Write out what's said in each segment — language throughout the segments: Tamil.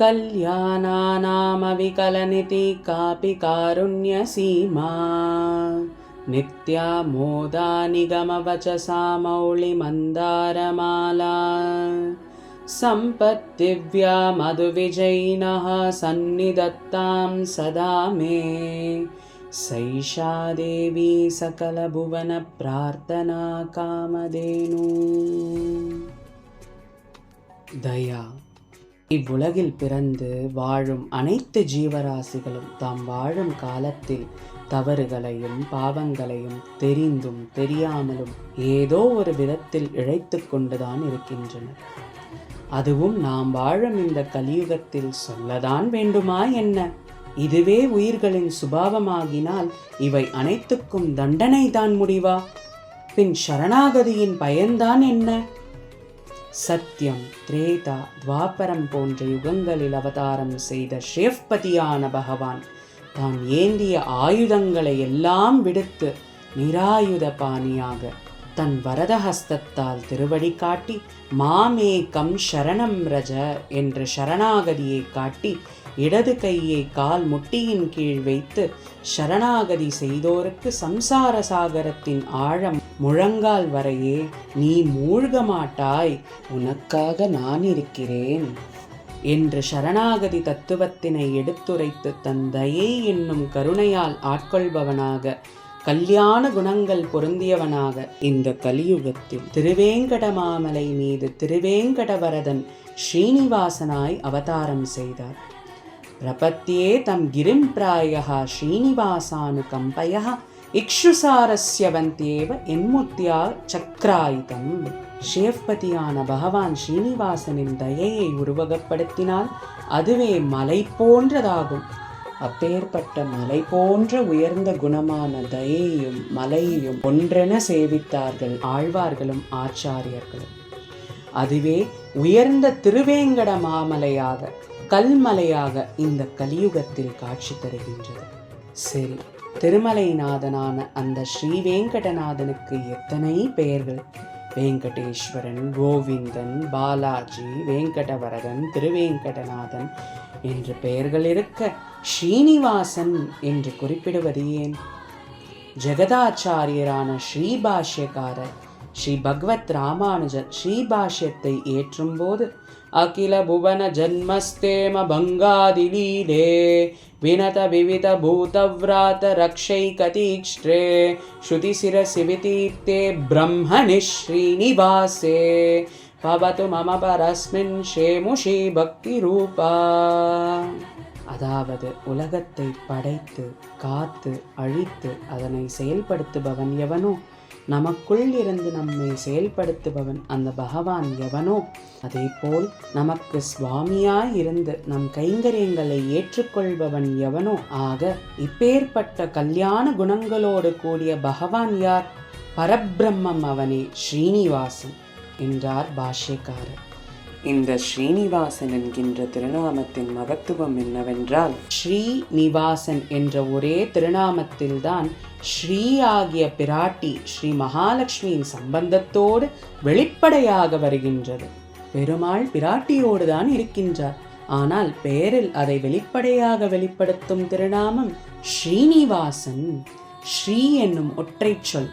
कल्याणानामविकलनिति कापि कारुण्यसीमा नित्या मोदा निगमवचसा मौलिमन्दारमाला सम्पत्तिव्या मधुविजयिनः सन्निधत्तां सदा मे सैषा देवी सकलभुवनप्रार्थना कामधेनु தயா இவ்வுலகில் பிறந்து வாழும் அனைத்து ஜீவராசிகளும் தாம் வாழும் காலத்தில் தவறுகளையும் பாவங்களையும் தெரிந்தும் தெரியாமலும் ஏதோ ஒரு விதத்தில் இழைத்து கொண்டுதான் இருக்கின்றனர். அதுவும் நாம் வாழும் இந்த கலியுகத்தில் சொல்லதான் வேண்டுமா என்ன? இதுவே உயிர்களின் சுபாவமாகினால் இவை அனைத்துக்கும் தண்டனை தான் முடிவா? பின் சரணாகதியின் பயன்தான் என்ன? சத்யம் திரேதா துவாபரம் போன்ற யுகங்களில் அவதாரம் செய்த ஷேஃபதியான பகவான் தான் ஏந்திய ஆயுதங்களை எல்லாம் விடுத்து நிராயுத பாணியாக தன் வரதஹஸ்தத்தால் திருவடி காட்டி மாமேகம் சரணம் ரஜ என்ற சரணாகதியை காட்டி இடது கையை கால் முட்டியின் கீழ் வைத்து சரணாகதி செய்தோருக்கு சம்சார சாகரத்தின் ஆழம் முழங்கால் வரையே நீ மூழ்க மாட்டாய் உனக்காக நான் இருக்கிறேன் என்று சரணாகதி தத்துவத்தினை எடுத்துரைத்து தந்தையே என்னும் கருணையால் ஆட்கொள்பவனாக கல்யாண குணங்கள் பொருந்தியவனாக இந்த கலியுகத்தில் திருவேங்கடமாமலை மீது திருவேங்கடவரதன் ஸ்ரீனிவாசனாய் அவதாரம் செய்தார். प्रपत्ये तं गिरिं प्रायः श्रीनिवासानुकम्पयः இக்ஷுசாரஸ்யவந்தேவ என்முத்தியா சக்ராயுதம் ஷேஃபதியான பகவான் ஸ்ரீனிவாசனின் தயையை உருவகப்படுத்தினால் அதுவே மலை போன்றதாகும் அப்பேற்பட்ட மலை போன்ற உயர்ந்த குணமான தயையும் மலையையும் ஒன்றென சேவித்தார்கள் ஆழ்வார்களும் ஆச்சாரியர்களும் அதுவே உயர்ந்த திருவேங்கட மாமலையாக கல்மலையாக இந்த கலியுகத்தில் காட்சி தருகின்றது. சரி திருமலைநாதனான அந்த ஸ்ரீ வேங்கடநாதனுக்கு எத்தனை பெயர்கள்? வேங்கடேஸ்வரன் கோவிந்தன் பாலாஜி வேங்கடவரதன் திருவேங்கடநாதன் என்று பெயர்கள் இருக்க ஸ்ரீனிவாசன் என்று குறிப்பிடுவது ஏன்? ஜெகதாச்சாரியரான ஸ்ரீபாஷ்யக்காரர் ஸ்ரீ பகவத் ராமானுஜர் ஸ்ரீபாஷ்யத்தை ஏற்றும்போது அகில புவன ஜன்மஸ்தேம பங்காதிலீலே வினத விவித பூதவ்ராத ரக்ஷைகதீக்ஷ்ட்ரே ஸ்ருதிசிரசிவிதீர்த்தே பிரம்மணி ஸ்ரீனிவாசே பவத்து மம பரஸ்மின் ஷேமுஷி பக்தி ரூபா அதாவது உலகத்தை படைத்து காத்து அழித்து அதனை செயல்படுத்துபவன் எவனோ நமக்குள் இருந்து நம்மை செயல்படுத்துபவன் அந்த பகவான் எவனோ? அதேபோல் நமக்கு சுவாமியாய் இருந்து நம் கைங்கரியங்களை ஏற்றுக்கொள்பவன் எவனோ? ஆக இப்பேற்பட்ட கல்யாண குணங்களோடு கூடிய பகவான் யார்? பரபிரம்மம் அவனே ஸ்ரீனிவாசன் என்றார் பாஷ்யக்காரர். இந்த ஸ்ரீனிவாசன் என்கின்ற திருநாமத்தின் மகத்துவம் என்னவென்றால் ஸ்ரீநிவாசன் என்ற ஒரே திருநாமத்தில்தான் ஸ்ரீ ஆகிய பிராட்டி ஸ்ரீ மகாலட்சுமியின் சம்பந்தத்தோடு வெளிப்படையாக வருகின்றது. பெருமாள் பிராட்டியோடு தான் இருக்கின்றார். ஆனால் பெயரில் அதை வெளிப்படையாக வெளிப்படுத்தும் திருநாமம் ஸ்ரீனிவாசன் ஸ்ரீ என்னும் ஒற்றை சொல்.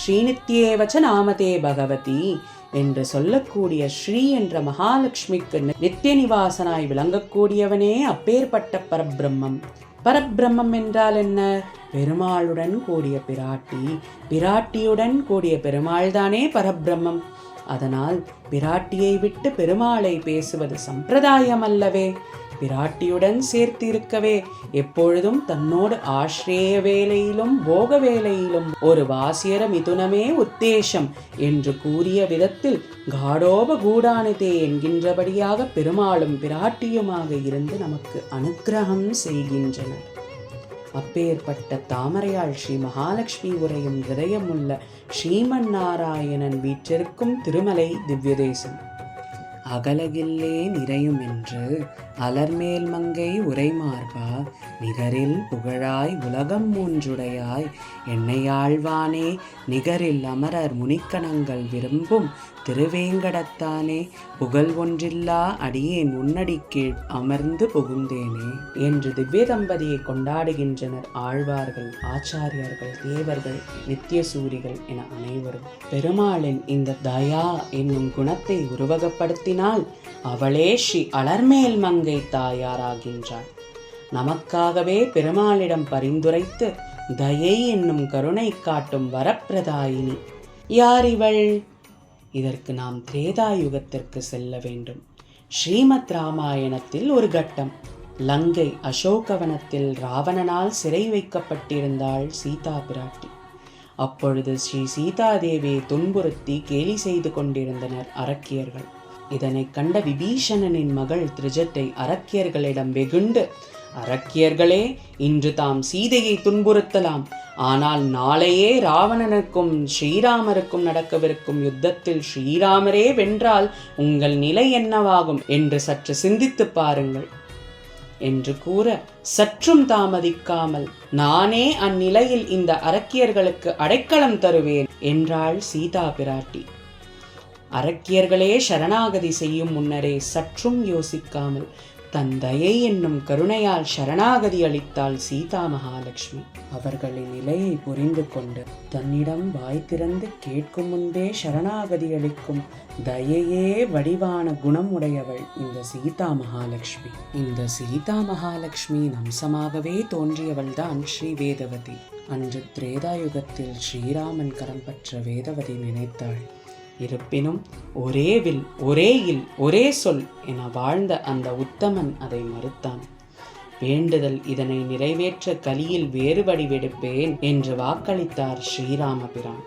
ஸ்ரீநித்யேவச்ச நாமதே பகவதி. என்று சொல்லக்கூடிய ஸ்ரீ என்ற மகாலட்சுமிக்கு நித்திய நிவாசனாய் விளங்கக்கூடியவனே அப்பேற்பட்ட பரபிரம்மம். பரபிரம்மம் என்றால் என்ன? பெருமாளுடன் கூடிய பிராட்டி. பிராட்டியுடன் கூடிய பெருமாள் தானே பரபிரம்மம். அதனால் பிராட்டியை விட்டு பெருமாளை பேசுவது சம்பிரதாயம் அல்லவே பிராட்டியுடன் சேர்த்து இருக்கவே எப்பொழுதும் தன்னோடு ஆஷ்ரேய வேலையிலும் போக வேலையிலும் ஒரு வாசியர மிதுனமே உத்தேசம் என்று கூறிய விதத்தில் காடோப கூடானிதே என்கின்றபடியாக பெருமாளும் பிராட்டியுமாக இருந்து நமக்கு அனுக்கிரகம் செய்கின்றனர். அப்பேற்பட்ட தாமரையாள் ஸ்ரீ மகாலட்சுமி உரையும் ஹிருதயமுள்ள ஸ்ரீமன் நாராயணன் வீற்றிருக்கும் திருமலை திவ்யதேசம். அகலகில்லே நிறையும் என்று அலர்மேல் மங்கை உரைமார்பா. நிகரில் புகழாய் உலகம் மூன்றுடையாய். என்னையாழ்வானே நிகரில் அமரர் முனிக்கணங்கள் விரும்பும் திருவேங்கடத்தானே புகழ் ஒன்றில்லா அடியேன் உன்னடி கீழ் அமர்ந்து புகுந்தேனே என்று திவ்ய தம்பதியை கொண்டாடுகின்றனர் ஆழ்வார்கள் ஆச்சாரியர்கள் தேவர்கள் நித்தியசூரிகள் என அனைவரும். பெருமாளின் இந்த தயா என்னும் குணத்தை உருவகப்படுத்தினால் அவளே ஸ்ரீ அலர்மேல் மங்கை தாயாராகின்றாள். நமக்காகவே பெருமாளிடம் பரிந்துரைத்து தயை என்னும் கருணை காட்டும் வரப்பிரதாயினி. யார் இவள்? இதற்கு நாம் திரேதாயுகத்திற்கு செல்ல வேண்டும். ஸ்ரீமத் ராமாயணத்தில் ஒரு கட்டம். லங்கை அசோகவனத்தில் ராவணனால் சிறை வைக்கப்பட்டிருந்தாள் சீதா பிராட்டி. அப்பொழுது ஸ்ரீ சீதாதேவியை துன்புறுத்தி கேலி செய்து கொண்டிருந்தனர் அரக்கியர்கள். இதனை கண்ட விபீஷணனின் மகள் திருஜட்டை அரக்கியர்களிடம் வெகுண்டு அரக்கியர்களே இன்று தாம் சீதையை துன்புறுத்தலாம். ஆனால் நாளையே ராவணனுக்கும் ஸ்ரீராமருக்கும் நடக்கவிருக்கும் யுத்தத்தில் ஸ்ரீராமரே வென்றால் உங்கள் நிலை என்னவாகும் என்று சற்று சிந்தித்துப் பாருங்கள். என்று கூற சற்றும் தாமதிக்காமல் நானே அந்நிலையில் இந்த அரக்கியர்களுக்கு அடைக்கலம் தருவேன் என்றாள் சீதா பிராட்டி. அரக்கியர்களே சரணாகதி செய்யும் முன்னரே சற்றும் யோசிக்காமல் தன் தயை என்னும் கருணையால் சரணாகதி அளித்தாள் சீதா மகாலட்சுமி. அவர்களின் நிலையை புரிந்து கொண்டு தன்னிடம் வாய் திறந்து கேட்கும் முன்பே சரணாகதி அளிக்கும் தயையே வடிவான குணம் உடையவள் இந்த சீதா மகாலட்சுமி. இந்த சீதா மகாலட்சுமியின் அம்சமாகவே தோன்றியவள்தான் ஸ்ரீ வேதவதி. அன்று திரேதாயுகத்தில் ஸ்ரீராமன் கரம் பற்ற வேதவதி நினைத்தாள். இருப்பினும் ஒரே வில் ஒரே இல் ஒரே சொல் என வாழ்ந்த அந்த உத்தமன் அதை மறுத்தான். வேண்டுதல் இதனை நிறைவேற்ற கலியில் வேறு வடிவெடுப்பேன் என்று வாக்களித்தார் ஸ்ரீராமபிரான்.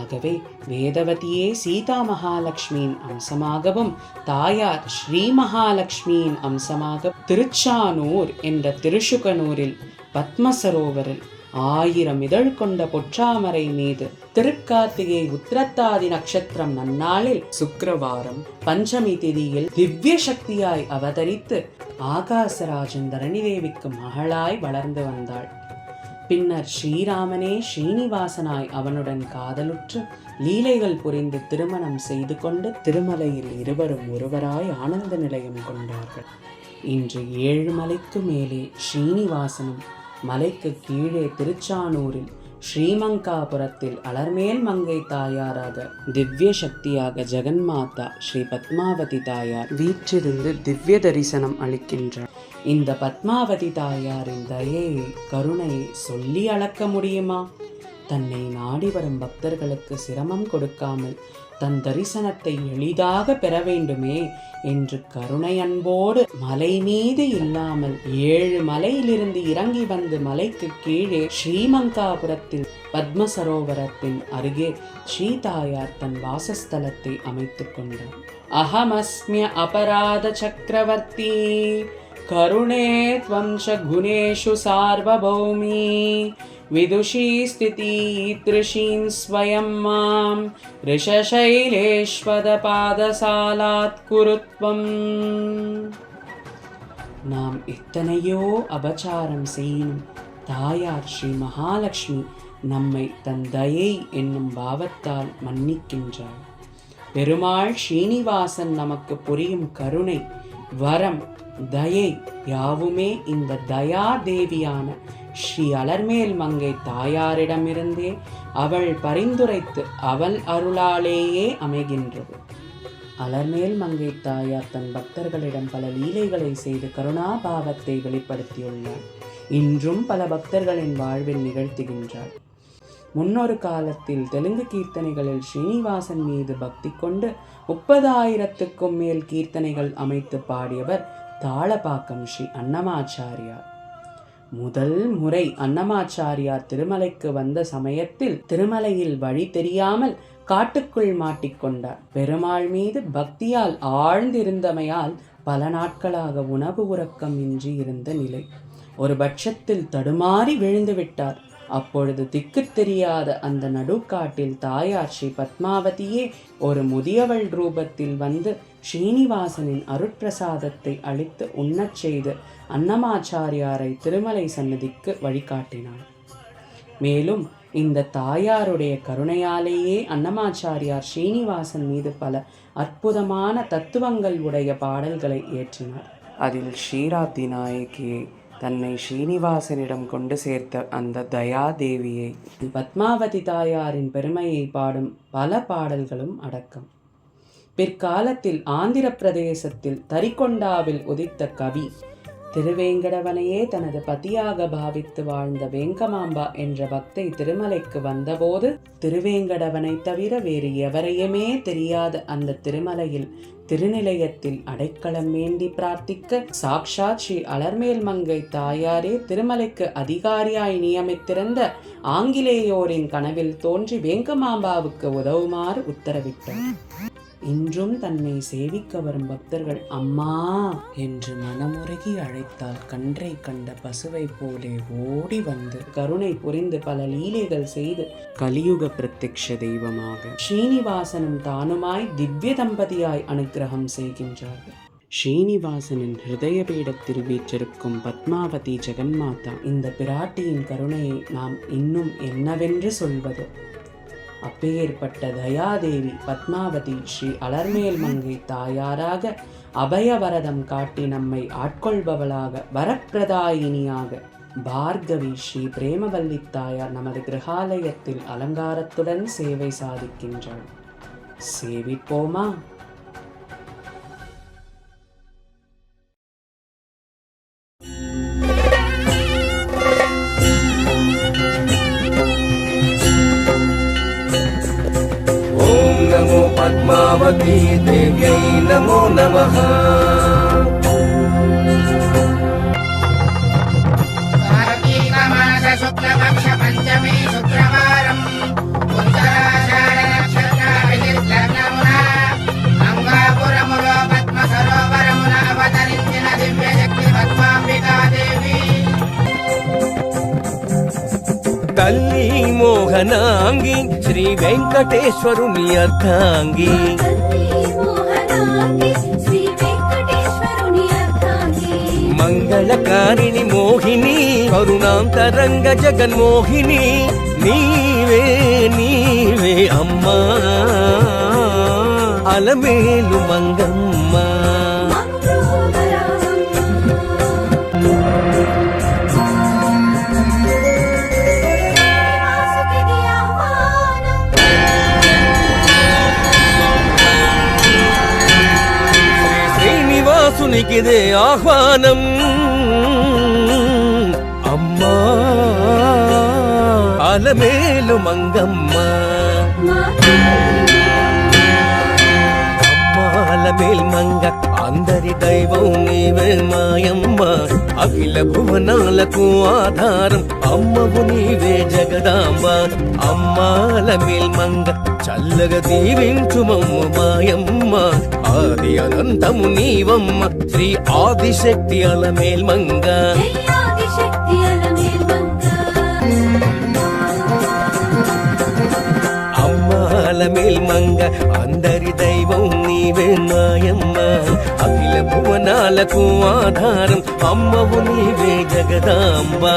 ஆகவே வேதவதியே சீதா மகாலட்சுமியின் அம்சமாகவும் தாயார் ஸ்ரீ மகாலட்சுமியின் அம்சமாக திருச்சானூர் என்ற திருஷுகனூரில் பத்மசரோவரில் ஆயிரம் இதழ் கொண்ட பொற்றாமரை மீது திருக்கார்த்திகை உத்திரத்தாதி நட்சத்திரம் நன்னாளில் சுக்கிரவாரம் பஞ்சமி திதியில் திவ்ய சக்தியாய் அவதரித்து ஆகாசராஜன் தரணிதேவிக்கு மகளாய் வளர்ந்து வந்தாள். பின்னர் ஸ்ரீராமனே ஸ்ரீனிவாசனாய் அவனுடன் காதலுற்று லீலைகள் புரிந்து திருமணம் செய்து கொண்டு திருமலையில் இருவரும் ஒருவராய் ஆனந்த நிலையம் கொண்டார்கள். இன்று ஏழு மலைக்கு மேலே ஸ்ரீனிவாசனும் மலைக்கு கீழே திருச்சானூரில் ஸ்ரீமங்காபுரத்தில் அலர்மேல் மங்கை தாயாராக திவ்ய சக்தியாக ஜெகன்மாதா ஸ்ரீ பத்மாவதி தாயார் வீற்றிருந்து திவ்ய தரிசனம் அளிக்கின்றார். இந்த பத்மாவதி தாயாரின் தயையை கருணையை சொல்லி அளக்க முடியுமா? தன்னை நாடி வரும் பக்தர்களுக்கு சிரமம் கொடுக்காமல் தன் தரிசனத்தை எளிதாக பெற வேண்டுமே என்று கருணை அன்போடு மலை மீது இல்லாமல் ஏழு மலையிலிருந்து இறங்கி வந்து மலைக்கு கீழே ஸ்ரீமங்காபுரத்தில் பத்ம சரோவரத்தின் அருகே ஸ்ரீதாயார் தன் வாசஸ்தலத்தை அமைத்துக் கொண்டார். அகமஸ்மிய அபராத சக்கரவர்த்தி கருணே துவம்ச குணேஷு சார்வபௌமி. विदुषी स्थितीदृशीं स्वयं मां ரிஷசைலேஸ்வதபாதசாலாத் குருத்வம் நாம் எத்தனையோ அபச்சாரம் செய்யணும் தாயார் ஸ்ரீ மகாலட்சுமி நம்மை தன் தயை என்னும் பாவத்தால் மன்னிக்கின்றாள் பெருமாள் ஸ்ரீனிவாசன் நமக்கு புரியும் கருணை வரம் தயை யாவுமே இந்த தயா தேவியான ஸ்ரீ அலர்மேல் மங்கை தாயாரிடமிருந்தே அவள் பரிந்துரைத்து அவள் அருளாலேயே அமைகின்றது. அலர்மேல் மங்கை தாயார் தன் பக்தர்களிடம் பல லீலைகளை செய்து கருணாபாவத்தை வெளிப்படுத்தியுள்ளார் இன்றும் பல பக்தர்களின் வாழ்வில் நிகழ்த்துகின்றார் முன்னொரு காலத்தில் தெலுங்கு கீர்த்தனைகளில் ஸ்ரீனிவாசன் மீது பக்தி கொண்டு முப்பதாயிரத்துக்கும் மேல் கீர்த்தனைகள் அமைத்து பாடியவர் தாளபாக்கம் ஸ்ரீ அன்னமாச்சாரியார். முதல் முறை அன்னமாச்சாரியார் திருமலைக்கு வந்த சமயத்தில் திருமலையில் வழி தெரியாமல் காட்டுக்குள் மாட்டிக்கொண்டார் பெருமாள் மீது பக்தியால் ஆழ்ந்திருந்தமையால் பல நாட்களாக உணவு உறக்கம் இன்றி இருந்த நிலை. ஒரு பட்சத்தில் தடுமாறி விழுந்து விட்டார். அப்பொழுது திக்கு தெரியாத அந்த நடுக்காட்டில் தாயார் ஸ்ரீ பத்மாவதியே ஒரு முதியவள் ரூபத்தில் வந்து ஸ்ரீனிவாசனின் அருட்பிரசாதத்தை அளித்து உண்ணச் செய்து அன்னமாச்சாரியாரை திருமலை சன்னதிக்கு வழிகாட்டினார் மேலும் இந்த தாயாருடைய கருணையாலேயே அன்னமாச்சாரியார் ஸ்ரீனிவாசன் மீது பல அற்புதமான தத்துவங்கள் உடைய பாடல்களை இயற்றினார். அதில் ஸ்ரீராத்தி நாயகியை தன்னை ஸ்ரீனிவாசனிடம் கொண்டு சேர்த்த அந்த தயாதேவியை பத்மாவதி தாயாரின் பெருமையை பாடும் பல பாடல்களும் அடக்கம். பிற்காலத்தில் ஆந்திர பிரதேசத்தில் தரிகொண்டாவில் உதித்த கவி திருவேங்கடவனையே தனது பதியாக பாவித்து வாழ்ந்த வேங்கமாம்பா என்ற பக்தை திருமலைக்கு வந்தபோது திருவேங்கடவனை தவிர வேறு எவரையுமே தெரியாத அந்த திருமலையில் திருநிலையத்தில் அடைக்கலம் வேண்டி பிரார்த்திக்க சாக்ஷாத் ஸ்ரீ அலர்மேல் மங்கை தாயாரே திருமலைக்கு அதிகாரியாய் நியமித்திருந்த ஆங்கிலேயோரின் கனவில் தோன்றி வேங்கமாம்பாவுக்கு உதவுமாறு உத்தரவிட்டார். இன்றும் தன்னை சேவிக்க வரும் பக்தர்கள் அம்மா என்று மனமுருகி அழைத்தால் கன்றை கண்ட பசுவை போலே ஓடி வந்து கருணை புரிந்து பல லீலைகள் செய்து கலியுக பிரத்யக்ஷ தெய்வமாக ஸ்ரீனிவாசனும் தானுமாய் திவ்ய தம்பதியாய் அனுக்கிரகம் செய்கின்றார்கள். ஸ்ரீனிவாசனின் ஹிருதய பீடத்தில் வீற்றிருக்கும் பத்மாவதி ஜெகன்மாதா இந்த பிராட்டியின் கருணையை நாம் இன்னும் என்னவென்று சொல்வது? அப்பேற்பட்ட தயாதேவி பத்மாவதி ஸ்ரீ அலர்மேல் மங்கை தாயாராக அபயவரதம் காட்டி நம்மை ஆட்கொள்பவளாக வரப்பிரதாயினியாக. பார்கவி ஸ்ரீ பிரேமவல்லி தாயார் நமது கிரகாலயத்தில் அலங்காரத்துடன் சேவை சாதிக்கின்றாள் சேவிப்போமா? పద్మావతీ దేవ్యై నమో నమః తల్లి మోహనాంగి శ్రీ వెంకటేశ్వరుని అర్థాంగి మంగళకారిణి మోహిని కరుణాంతరంగ జగన్మోహిని నీవే నీవే అమ్మా. అలమేలు మంగమ్మ. பலிக்குது ஆஹ்வானம். அம்மா அலமேலும் அங்கம் అమ్మాలమేల్ మంగ అందరి దైవం నీవే మాయమ్మ. అఖిల భువనాలకు ఆధారం అమ్మవు నీవే జగదాంబ. అమ్మాల మేల్మంగ చల్లగా దీవించుమమ్ము మాయమ్మ. ఆది అనంతము నీవమ్మ శ్రీ ఆదిశక్తి అల మేల్మంగ అమ్మాల మేల్మంగ అందరి దైవం నీవే మాయమ్మ అఖిల భువనాలకు ఆధారం అమ్మవు నీవే జగదాంబా.